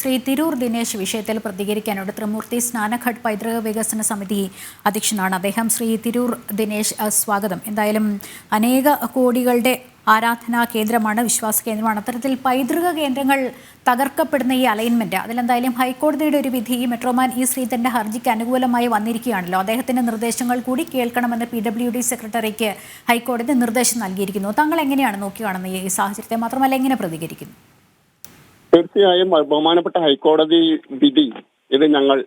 ശ്രീ തിരൂർ ദിനേശ് വിഷയത്തിൽ പ്രതികരിക്കാനുണ്ട്. ത്രിമൂർത്തി സ്നാനഘട്ട് പൈതൃക വികസന സമിതി അധ്യക്ഷനാണ് അദ്ദേഹം. ശ്രീ തിരൂർ ദിനേശ് സ്വാഗതം. എന്തായാലും അനേക കോടികളുടെ ആരാധനാ കേന്ദ്രമാണ് വിശ്വാസ കേന്ദ്രമാണ്. അത്തരത്തിൽ പൈതൃക കേന്ദ്രങ്ങൾ തകർക്കപ്പെടുന്ന ഈ അലൈൻമെന്റ് അതിലെന്തായാലും ഹൈക്കോടതിയുടെ ഒരു വിധി മെട്രോമാൻ ഇ ശ്രീധരന്റെ ഹർജിക്ക് അനുകൂലമായി വന്നിരിക്കുകയാണല്ലോ. അദ്ദേഹത്തിന്റെ നിർദ്ദേശങ്ങൾ കൂടി കേൾക്കണമെന്ന് പി ഡബ്ല്യു ഡി സെക്രട്ടറിക്ക് ഹൈക്കോടതി നിർദ്ദേശം നൽകിയിരിക്കുന്നു. താങ്കൾ എങ്ങനെയാണ് നോക്കി കാണുന്നത് ഈ സാഹചര്യത്തെ? മാത്രമല്ല എങ്ങനെ പ്രതികരിക്കുന്നു? തീർച്ചയായും ബഹുമാനപ്പെട്ട ഹൈക്കോടതി വിധി ഇത് ഞങ്ങൾ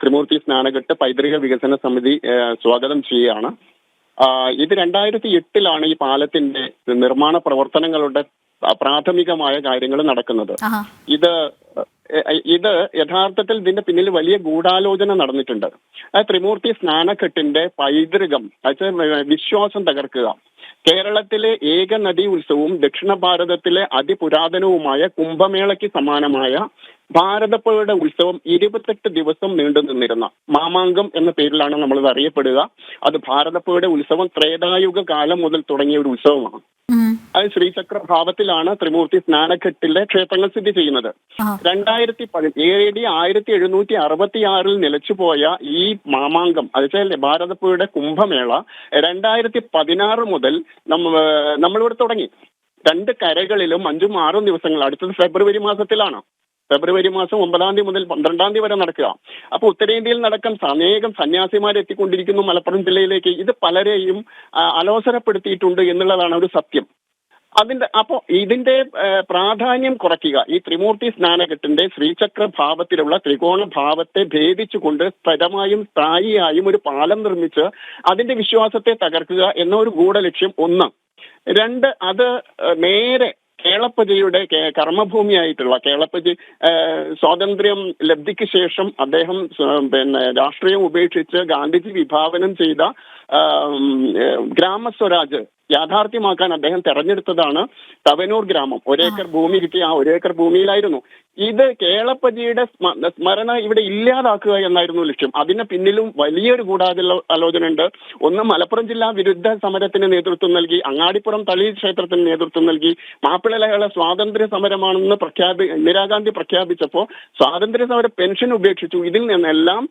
ത്രിമൂർത്തി സ്നാനഘട്ട് പൈതൃക വികസന സമിതി സ്വാഗതം ചെയ്യുകയാണ്. ഇത് രണ്ടായിരത്തി എട്ടിലാണ് ഈ പാലത്തിന്റെ നിർമ്മാണ പ്രവർത്തനങ്ങളുടെ പ്രാഥമികമായ കാര്യങ്ങൾ നടക്കുന്നത്. ഇത് ഇത് യഥാർത്ഥത്തിൽ ഇതിന്റെ പിന്നിൽ വലിയ ഗൂഢാലോചന നടന്നിട്ടുണ്ട്. ആ ത്രിമൂർത്തി സ്നാനഘട്ടിന്റെ പൈതൃകം വിശ്വാസം തകർക്കുക. കേരളത്തിലെ ഏക നദീ ഉത്സവവും ദക്ഷിണ ഭാരതത്തിലെ അതിപുരാതനവുമായ കുംഭമേളയ്ക്ക് സമാനമായ ഭാരതപ്പുഴയുടെ ഉത്സവം ഇരുപത്തെട്ട് ദിവസം നീണ്ടു നിന്നിരുന്ന മാമാങ്കം എന്ന പേരിലാണ് നമ്മൾ അറിയപ്പെടുക. അത് ഭാരതപ്പുഴയുടെ ഉത്സവം ത്രേതായുഗ കാലം മുതൽ തുടങ്ങിയ ഒരു ഉത്സവമാണ്. അത് ശ്രീചക്ര ഭാവത്തിലാണ് ത്രിമൂർത്തി സ്നാനഘട്ടിലെ ക്ഷേത്രങ്ങൾ സ്ഥിതി ചെയ്യുന്നത്. രണ്ടായിരത്തി പതി എ ഡി ആയിരത്തി എഴുന്നൂറ്റി അറുപത്തി ആറിൽ നിലച്ചുപോയ ഈ മാമാങ്കം അതായത് ഭാരതപ്പുഴയുടെ കുംഭമേള രണ്ടായിരത്തി പതിനാറ് മുതൽ നമ്മ നമ്മളിവിടെ തുടങ്ങി. രണ്ട് കരകളിലും അഞ്ചും ആറും ദിവസങ്ങൾ അടുത്തത് ഫെബ്രുവരി മാസത്തിലാണ്. ഫെബ്രുവരി മാസം ഒമ്പതാം തീയതി മുതൽ പന്ത്രണ്ടാം തീയതി വരെ നടക്കുക. അപ്പൊ ഉത്തരേന്ത്യയിൽ നടക്കാൻ അനേകം സന്യാസിമാർ എത്തിക്കൊണ്ടിരിക്കുന്നു മലപ്പുറം ജില്ലയിലേക്ക്. ഇത് പലരെയും അലോസരപ്പെടുത്തിയിട്ടുണ്ട് എന്നുള്ളതാണ് ഒരു സത്യം. അതിന്റെ അപ്പോ ഇതിന്റെ പ്രാധാന്യം കുറയ്ക്കുക. ഈ ത്രിമൂർത്തി സ്നാനഘട്ടിന്റെ ശ്രീചക്ര ഭാവത്തിലുള്ള ത്രികോണ ഭാവത്തെ ഭേദിച്ചുകൊണ്ട് സ്ഥിരമായും സ്ഥായിയായും ഒരു പാലം നിർമ്മിച്ച് അതിന്റെ വിശ്വാസത്തെ തകർക്കുക എന്ന ഒരു ഗൂഢലക്ഷ്യം ഒന്ന്. രണ്ട് അത് നേരെ കേളപ്പജയുടെ കർമ്മഭൂമിയായിട്ടുള്ള കേളപ്പജി സ്വാതന്ത്ര്യം ലബ്ധിക്ക് ശേഷം അദ്ദേഹം പിന്നെ രാഷ്ട്രീയം ഉപേക്ഷിച്ച് ഗാന്ധിജി വിഭാവനം ചെയ്ത ഗ്രാമസ്വരാജ് യാഥാർത്ഥ്യമാക്കാൻ അദ്ദേഹം തെരഞ്ഞെടുത്തതാണ് തവനൂർ ഗ്രാമം. ഒരേക്കർ ഭൂമി കിട്ടിയ ആ ഒരേക്കർ ഭൂമിയിലായിരുന്നു. ഇത് കേളപ്പജിയുടെ സ്മരണ ഇവിടെ ഇല്ലാതാക്കുക എന്നായിരുന്നു ലക്ഷ്യം. അതിന് പിന്നിലും വലിയൊരു ഗൂഢാലോചന ഉണ്ട് ഒന്ന് മലപ്പുറം ജില്ലാ വിരുദ്ധ സമരത്തിന് നേതൃത്വം നൽകി അങ്ങാടിപ്പുറം തളി ക്ഷേത്രത്തിന് നേതൃത്വം നൽകി. മാപ്പിളലഹള സ്വാതന്ത്ര്യ സമരമാണെന്ന് പ്രഖ്യാപി ഇന്ദിരാഗാന്ധി പ്രഖ്യാപിച്ചപ്പോൾ സ്വാതന്ത്ര്യ സമര പെൻഷൻ ഉപേക്ഷിച്ചു. ഇതിൽ നിന്നെല്ലാം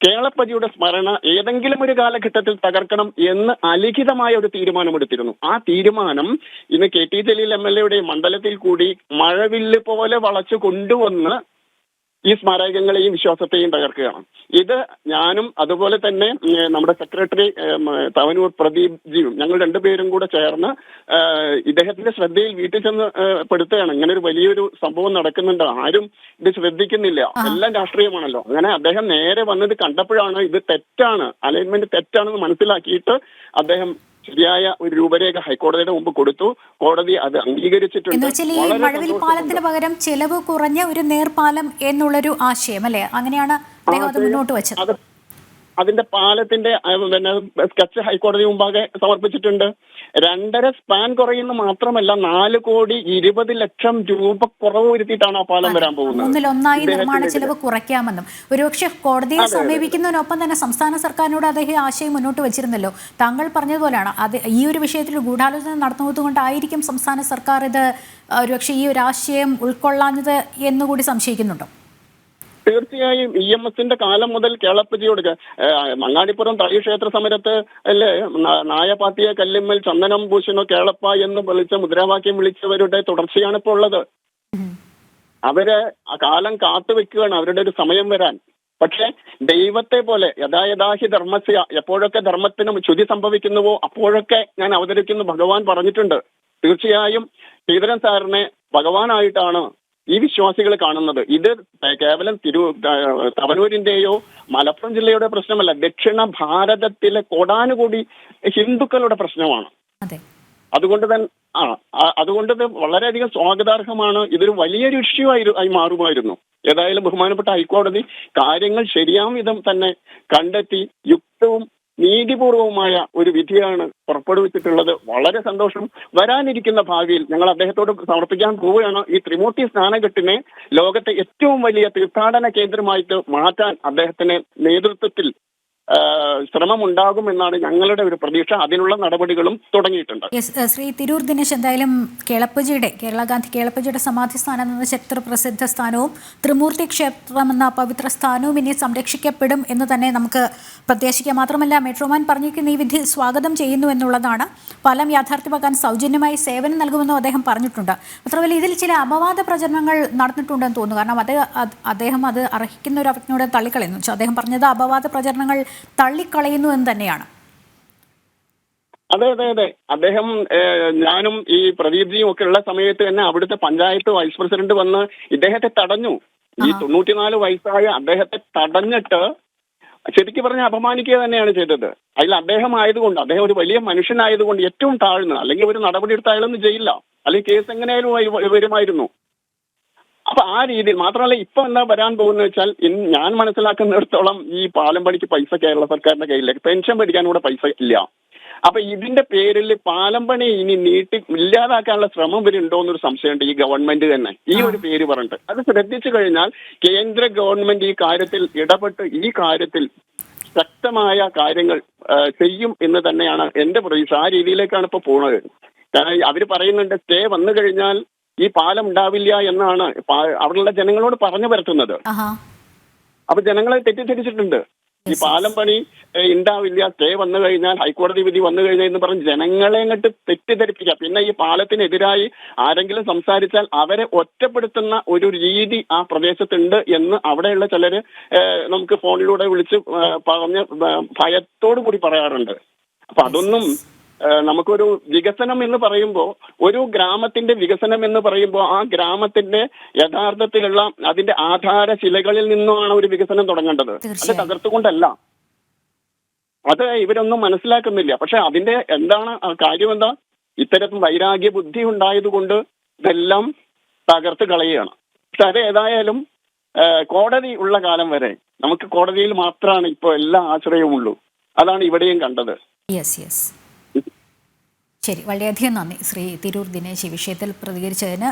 കേളപ്പജിയുടെ സ്മരണ ഏതെങ്കിലും ഒരു കാലഘട്ടത്തിൽ തകർക്കണം എന്ന് അലിഖിതമായ ഒരു തീരുമാനമെടുത്തിരുന്നു. ആ തീരുമാനം ഇന്ന് K T Jaleel M L എയുടെ മണ്ഡലത്തിൽ കൂടി മഴവില്ല് പോലെ വളച്ചു കൊണ്ടുവന്ന് ഈ സ്മാരകങ്ങളെയും വിശ്വാസത്തെയും തകർക്കുകയാണ്. ഇത് ഞാനും അതുപോലെ തന്നെ നമ്മുടെ സെക്രട്ടറി തവനൂർ പ്രദീപ് ജിയും ഞങ്ങൾ രണ്ടുപേരും കൂടെ ചേർന്ന് ഇദ്ദേഹത്തിന്റെ ശ്രദ്ധയിൽ വീട്ടിൽ ചെന്ന് പെടുത്തുകയാണ്. ഇങ്ങനെ ഒരു വലിയൊരു സംഭവം നടക്കുന്നുണ്ട്. ആരും ഇത് ശ്രദ്ധിക്കുന്നില്ല. എല്ലാം രാഷ്ട്രീയമാണല്ലോ. അങ്ങനെ അദ്ദേഹം നേരെ വന്നത് കണ്ടപ്പോഴാണ് ഇത് തെറ്റാണ് അലൈൻമെന്റ് തെറ്റാണെന്ന് മനസ്സിലാക്കിയിട്ട് അദ്ദേഹം ശരിയായ ഒരു രൂപരേഖ ഹൈക്കോടതിയുടെ മുമ്പ് കൊടുത്തു. കോടതി അത് അംഗീകരിച്ചിട്ടുണ്ട്. മഴവിൽ. പാലത്തിന് പകരം ചെലവ് കുറഞ്ഞ ഒരു നേർപാലം എന്നുള്ളൊരു ആശയം അല്ലേ? അങ്ങനെയാണ് മുന്നോട്ട് വെച്ചത്. അതിന്റെ പാലത്തിന്റെ പിന്നെ സ്കെച്ച് ഹൈക്കോടതി മുമ്പാകെ സമർപ്പിച്ചിട്ടുണ്ട്. രണ്ടര സ്പാൻ കുറയുന്ന മാത്രമല്ല നാല് കോടി ഇരുപത് ലക്ഷം രൂപ കുറവ് വരുത്തിയിട്ടാണ് ആ പാലം വരാൻ പോകുന്നത്. മൂന്നിലൊന്നായി നിർമ്മാണ ചെലവ് കുറയ്ക്കാമെന്നും. ഒരുപക്ഷെ കോടതിയെ. സമീപിക്കുന്നതിനൊപ്പം തന്നെ സംസ്ഥാന സർക്കാരിനോട് അദ്ദേഹം ആശയം മുന്നോട്ട് വെച്ചിരുന്നല്ലോ. താങ്കൾ പറഞ്ഞതുപോലെയാണ്. അത് ഈ ഒരു വിഷയത്തിൽ ഗൂഢാലോചന നടത്തുന്നതുകൊണ്ടായിരിക്കും സംസ്ഥാന സർക്കാർ ഇത് ഒരുപക്ഷെ ഈ ഒരു ആശയം ഉൾക്കൊള്ളാഞ്ഞത് എന്നുകൂടി സംശയിക്കുന്നുണ്ടോ? തീർച്ചയായും ഇ എം എസിന്റെ കാലം മുതൽ കേളപ്പജിയോട് മങ്ങാടിപ്പുറം തളി ക്ഷേത്ര സമരത്ത് അല്ലേ നായപാട്ടിയെ കല്ലിമ്മൽ ചന്ദനം ഭൂഷണോ കേളപ്പ എന്ന് വിളിച്ച മുദ്രാവാക്യം വിളിച്ചവരുടെ തുടർച്ചയാണ് ഇപ്പോൾ ഉള്ളത്. അവർ കാലം കാത്തു വെക്കുകയാണ് അവരുടെ ഒരു സമയം വരാൻ. പക്ഷേ ദൈവത്തെ പോലെ യഥായഥാഹി ധർമ്മസ്യ എപ്പോഴൊക്കെ ധർമ്മത്തിന് ചുതി സംഭവിക്കുന്നുവോ അപ്പോഴൊക്കെ ഞാൻ അവതരിക്കുന്നു ഭഗവാൻ പറഞ്ഞിട്ടുണ്ട്. തീർച്ചയായും ശ്രീധരൻ സാറിനെ ഭഗവാനായിട്ടാണ് ഈ വിശ്വാസികൾ കാണുന്നത്. ഇത് കേവലം തിരു തവനൂരിന്റെയോ മലപ്പുറം ജില്ലയുടെ പ്രശ്നമല്ല. ദക്ഷിണ ഭാരതത്തിലെ കോടാനുകൂടി ഹിന്ദുക്കളുടെ പ്രശ്നമാണ്. അതെ. അതുകൊണ്ട് തന്നെ ആ അതുകൊണ്ട് വളരെയധികം സ്വാഗതാർഹമാണ്. ഇതൊരു വലിയൊരു ഇഷ്യൂ ആയി ആയി മാറുമായിരുന്നു. ഏതായാലും ബഹുമാനപ്പെട്ട ഹൈക്കോടതി കാര്യങ്ങൾ ശരിയാം വിധം തന്നെ കണ്ടെത്തി യുക്തവും നീതിപൂർവവുമായ ഒരു വിധിയാണ് പുറപ്പെടുവിച്ചിട്ടുള്ളത്. വളരെ സന്തോഷം വരാനിരിക്കുന്ന ഭാവിയിൽ ഞങ്ങൾ അദ്ദേഹത്തോട് സമർപ്പിക്കാൻ പോവുകയാണ്. ഈ ത്രിമൂർത്തി സ്നാനഘട്ടിനെ ലോകത്തെ ഏറ്റവും വലിയ തീർത്ഥാടന കേന്ദ്രമായിട്ട് മാറ്റാൻ അദ്ദേഹത്തിന് നേതൃത്വത്തിൽ ഉണ്ടാകും എന്നാണ് ഞങ്ങളുടെ ഒരു പ്രതീക്ഷ. അതിനുള്ള നടപടികളും തുടങ്ങിയിട്ടുണ്ട്. ശ്രീ തിരൂർ ദിനേശ് എന്തായാലും കേളപ്പജിയുടെ കേരള ഗാന്ധി കേളപ്പജിയുടെ സമാധി സ്ഥാനം എന്ന ചരിത്ര പ്രസിദ്ധ സ്ഥാനവും ത്രിമൂർത്തി ക്ഷേത്രം എന്ന പവിത്ര സ്ഥാനവും ഇനി സംരക്ഷിക്കപ്പെടും എന്ന് തന്നെ നമുക്ക് പ്രത്യാശിക്കാം. മാത്രമല്ല മെട്രോമാൻ പറഞ്ഞിരിക്കുന്ന ഈ വിധി സ്വാഗതം ചെയ്യുന്നു എന്നുള്ളതാണ്. ഫലം യാഥാർത്ഥ്യമാക്കാൻ സൗജന്യമായി സേവനം നൽകുമെന്നും അദ്ദേഹം പറഞ്ഞിട്ടുണ്ട്. മാത്രമല്ല ഇതിൽ ചില അപവാദ പ്രചരണങ്ങൾ നടന്നിട്ടുണ്ടെന്ന് തോന്നുന്നു. കാരണം അത് അദ്ദേഹം അത് അർഹിക്കുന്ന ഒരു അവജ്ഞയോടെ തള്ളിക്കളയുന്നു. അദ്ദേഹം പറഞ്ഞത് അപവാദ പ്രചരണങ്ങൾ തള്ളിക്കളയുന്നു എന്ന് തന്നെയാണ്. അതെ അതെ അതെ. അദ്ദേഹം ഞാനും ഈ പ്രദീപ്ജിയും ഒക്കെ ഉള്ള സമയത്ത് തന്നെ അവിടുത്തെ പഞ്ചായത്ത് വൈസ് പ്രസിഡന്റ് വന്ന് ഇദ്ദേഹത്തെ തടഞ്ഞു. ഈ. തൊണ്ണൂറ്റിനാല് വയസ്സായ അദ്ദേഹത്തെ തടഞ്ഞിട്ട് ശരിക്കും പറഞ്ഞ അപമാനിക്കുക തന്നെയാണ് ചെയ്തത്. അതിൽ അദ്ദേഹം ആയതുകൊണ്ട് അദ്ദേഹം ഒരു വലിയ മനുഷ്യനായതുകൊണ്ട് ഏറ്റവും താഴ്ന്ന് അല്ലെങ്കിൽ ഒരു നടപടി എടുത്തായാലൊന്നും ചെയ്യില്ല. അല്ലെങ്കിൽ കേസ് എങ്ങനെയായാലും വരുമായിരുന്നു. അപ്പൊ ആ രീതിയിൽ മാത്രമല്ല ഇപ്പൊ എന്താ വരാൻ പോകുന്നത് വെച്ചാൽ ഞാൻ മനസ്സിലാക്കുന്നിടത്തോളം ഈ പാലം പണിക്ക് പൈസ കേരള സർക്കാരിന്റെ കയ്യിലേക്ക് പെൻഷൻ പഠിക്കാൻ കൂടെ പൈസ ഇല്ല. അപ്പൊ ഇതിന്റെ പേരിൽ പാലം പണി ഇനി നീട്ടി ഇല്ലാതാക്കാനുള്ള ശ്രമം വരുന്നുണ്ടോ എന്നൊരു സംശയമുണ്ട് ഈ ഗവൺമെന്റ് തന്നെ. ഈ ഒരു പേര് പറഞ്ഞിട്ട്. അത് ശ്രദ്ധിച്ചു കഴിഞ്ഞാൽ കേന്ദ്ര ഗവൺമെന്റ് ഈ കാര്യത്തിൽ ഇടപെട്ട് ഈ കാര്യത്തിൽ ശക്തമായ കാര്യങ്ങൾ ചെയ്യും എന്ന് തന്നെയാണ് എന്റെ പ്രതീക്ഷ. ആ രീതിയിലേക്കാണ് ഇപ്പൊ പോണത്. കാരണം അവർ പറയുന്നുണ്ട് സ്റ്റേ വന്നു കഴിഞ്ഞാൽ ഈ പാലം ഉണ്ടാവില്ല എന്നാണ് അവിടെയുള്ള ജനങ്ങളോട് പറഞ്ഞു പരത്തുന്നത്. അപ്പൊ ജനങ്ങളെ തെറ്റിദ്ധരിച്ചിട്ടുണ്ട്. ഈ പാലം പണി ഉണ്ടാവില്ല സ്റ്റേ വന്നു കഴിഞ്ഞാൽ ഹൈക്കോടതി വിധി വന്നു കഴിഞ്ഞാൽ എന്ന് പറഞ്ഞ് ജനങ്ങളെ അങ്ങോട്ട് തെറ്റിദ്ധരിപ്പിക്കുക പിന്നെ ഈ പാലത്തിനെതിരായി ആരെങ്കിലും സംസാരിച്ചാൽ അവരെ ഒറ്റപ്പെടുത്തുന്ന ഒരു രീതി ആ പ്രദേശത്തുണ്ട് എന്ന് അവിടെയുള്ള ചിലര് നമുക്ക് ഫോണിലൂടെ വിളിച്ച് പറഞ്ഞ് ഭയത്തോടു കൂടി പറയാറുണ്ട്. അപ്പൊ അതൊന്നും നമുക്കൊരു വികസനം എന്ന് പറയുമ്പോൾ ഒരു ഗ്രാമത്തിന്റെ വികസനം എന്ന് പറയുമ്പോൾ ആ ഗ്രാമത്തിന്റെ യഥാർത്ഥത്തിലുള്ള അതിന്റെ ആധാര ആധാരശിലകളിൽ നിന്നുമാണ് ഒരു വികസനം തുടങ്ങേണ്ടത്. അത്. തകർത്തുകൊണ്ടല്ല. അത് ഇവരൊന്നും മനസ്സിലാക്കുന്നില്ല. പക്ഷെ അതിന്റെ എന്താണ് ആ കാര്യം എന്താ ഇത്തരത്തിൽ വൈരാഗ്യ ബുദ്ധി ഉണ്ടായതുകൊണ്ട് ഇതെല്ലാം തകർത്ത് കളയുകയാണ്. പക്ഷെ അത് ഏതായാലും കോടതി ഉള്ള കാലം വരെ നമുക്ക് കോടതിയിൽ മാത്രമാണ് ഇപ്പോൾ എല്ലാ ആശ്രയവും ഉള്ളൂ അതാണ് ഇവിടെയും കണ്ടത്. യെസ് യെസ് ശരി വളരെയധികം നന്ദി. ശ്രീ തിരൂർ ദിനേശ് വിഷയത്തിൽ പ്രതികരിച്ചതിന്